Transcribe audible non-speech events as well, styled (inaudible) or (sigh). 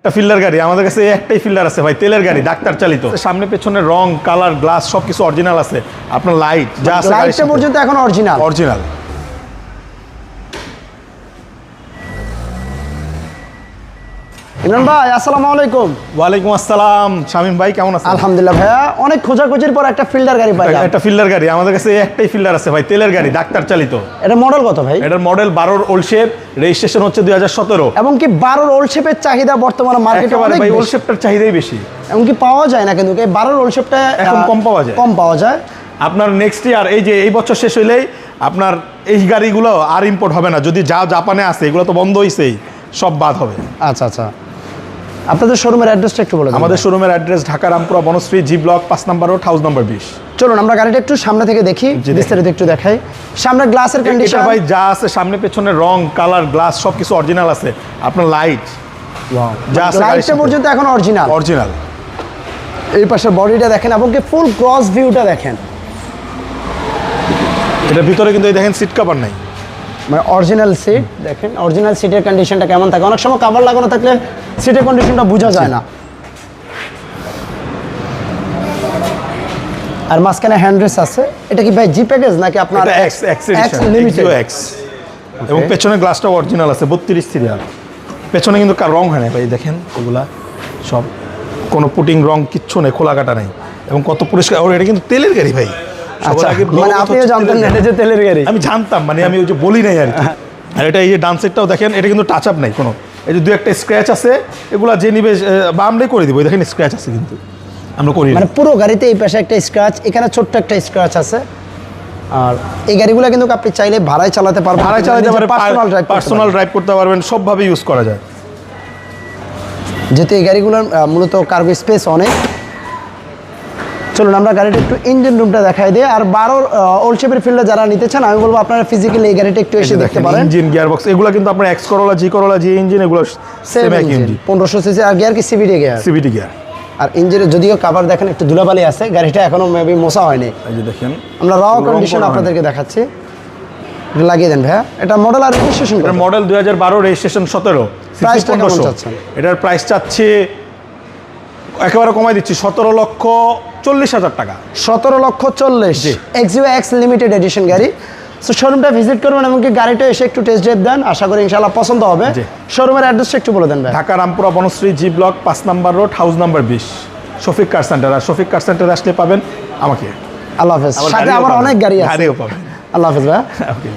একটা ফিল্ডার গাড়ি। আমাদের কাছে একটাই ফিল্ডার আছে ভাই তেলের গাড়ি ডাক্তার চালিত। সামনে পেছনে রং কালার গ্লাস সবকিছু অরিজিনাল আছে। আপনার লাইট যা আছে পর্যন্ত এখন অরিজিনাল অরিজিনাল ইমরান ভাই আসসালামু আলাইকুম। ওয়ালাইকুম আসসালাম। শামিম ভাই কেমন আছেন? আলহামদুলিল্লাহ ভাইয়া অনেক খোঁজাখুঁজির পর একটা ফিল্ডার গাড়ি একটা ফিল্ডার গাড়ি আমাদের কাছে একটাই ফিল্ডার আছে ভাই তেলের গাড়ি ডাক্তার চালিত। এটা মডেল কত ভাই? এটার মডেল বারোর ওল্ড শেপ রেজিস্ট্রেশন হচ্ছে দুই হাজার সতেরো। এবং কি বারোর ওল্ড শেপের চাহিদা বর্তমানে মার্কেটে একেবারে ভাই ওল্ড শেপটার চাহিদাই বেশি। এমনকি পাওয়া যায় না কিন্তু? এই বারোর ওল্ড শেপটা এখন কম পাওয়া যায়। কম পাওয়া যায়। আপনার নেক্সট ইয়ার এই যে এই বছর শেষ হইলেই আপনার এই গাড়িগুলো আর ইম্পোর্ট হবে না। যদি যা জাপানে আছে এগুলো তো বন্ধ হইছেই সব বাদ হবে। আচ্ছা আচ্ছা। আপনাদের শোরুমের অ্যাড্রেসটা একটু বলে আমাদের শোরুমের address Dhaka Rampura Banasree G block পাঁচ নাম্বার রোড হাউস নাম্বার বিশ। চলুন আমরা গাড়িটা একটু সামনে থেকে দেখি। বিস্তারিত একটু দেখাই। সামনে গ্লাসের কন্ডিশন ভাই যা আছে সামনে পেছনে রং কালার গ্লাস সব কিছু অরিজিনাল আছে। আপনার লাইট যা আছে লাইটটা পর্যন্ত এখন অরিজিনাল অরিজিনাল এই পাশের বডিটা দেখেন এবং কি ফুল ক্রস ভিউটা দেখেন। এটার ভিতরে কিন্তু এই দেখেন সিট কাভার নাই। মানে অরিজিনাল সিট দেখেন অরিজিনাল সিটের কন্ডিশনটা কেমন থাকে? অনেক সময় কাভার লাগানো থাকলে সিটের কন্ডিশনটা বোঝা যায় না। আর মাঝখানে হ্যান্ড্রেস আছে। এটা কি ভাই জি প্যাকেজ নাকি আপনার এক্স এক্স লিমিটেড এক্স এবং পেছনে গ্লাসটা অরিজিনাল আছে বত্রিশ সিরিয়াল পেছনে কিন্তু কার রং হয় না ভাই দেখেন ওগুলা সব। কোনো পুটিং রং কিচ্ছু নেই খোলা কাটা নেই। এবং কত পরিষ্কার ওর এটা কিন্তু তেলের গাড়ি ভাই। আচ্ছা মানে আপনিও জানতেন না এটা যে তেলের গাড়ি। আমি জানতাম মানে আমি ওই যে বলি নাই আর কি। আর এটা এই যে ডান সাইডটাও দেখেন এটা কিন্তু টাচ আপ নাই কোনো। এই যে দু একটা স্ক্র্যাচ আছে এগুলো যে নিবে বামলে বা আমরাই করে দিব। দেখেন স্ক্র্যাচ আছে কিন্তু। আমরা করি মানে পুরো গাড়িতে এই পাশে একটা স্ক্র্যাচ এখানে ছোট্ট একটা স্ক্র্যাচ আছে। আর এই গাড়িগুলো কিন্তু আপনি চাইলে ভাড়ায় চালাতে পারবেন। ভাড়ায় চালাতে পারবেন পার্সোনাল ড্রাইভ পার্সোনাল ড্রাইভ করতে পারবেন সবভাবে ইউজ করা যায়। যেহেতু এই গাড়িগুলোর মূলত কার্গো স্পেস অনেক চলুন আমরা গাড়িটা একটু ইঞ্জিন রুমটা দেখাই দিই। আর বারো ওল্ড শেপের ফিল্ডে যারা নিতে চান আমি বলব আপনারা ফিজিক্যালি এই গাড়িটা একটু এসে দেখতে পারেন। ইঞ্জিন গিয়ারবক্স এগুলো কিন্তু আপনার X Corolla G Corolla G engine এগুলো সেম সেম এক ইঞ্জিন পনেরোশো সিসি আর গিয়ার কি সিবিডি গিয়ার সিভিটি গিয়ার আর ইঞ্জিনের যদিও কাভার দেখেন একটু ধুলাবালি আছে গাড়িটা এখনও মেবি মোছা হয়নি। এই যে দেখেন আমরা র কন্ডিশন আপনাদেরকে দেখাচ্ছি। লাগিয়ে দেন ভাইয়া। এটা মডেল আর রেজিস্ট্রেশন মডেল দুই হাজার বারো রেজিস্ট্রেশন সতেরো Price-টা চাচ্ছেন? এটার প্রাইস চাচ্ছি একেবারে কমাই দিচ্ছি সতেরো লক্ষ চল্লিশ হাজার টাকা। সতেরো লক্ষ চল্লিশ। এক্সিও এক্স লিমিটেড এডিশন গাড়ি। সো শোরুমটা ভিজিট করবেন এমনকি গাড়িটা এসে একটু টেস্ট ড্রাইভ দেন আশা করি ইনশাআল্লাহ পছন্দ হবে। শোরুমের অ্যাড্রেসটা একটু বলে দেন ভাই। ঢাকা রামপুরা বনশ্রী জি ব্লক পাঁচ নাম্বার রোড হাউস নাম্বার বিশ। শফিক কার সেন্টার আর শফিক কার সেন্টারে আসলে পাবেন আমাকে। আল্লাহ হাফেজ। আমার সাথে আমার অনেক গাড়ি আছে। গাড়িও পাবেন। আল্লাহ হাফেজ ভাই। (laughs) ওকে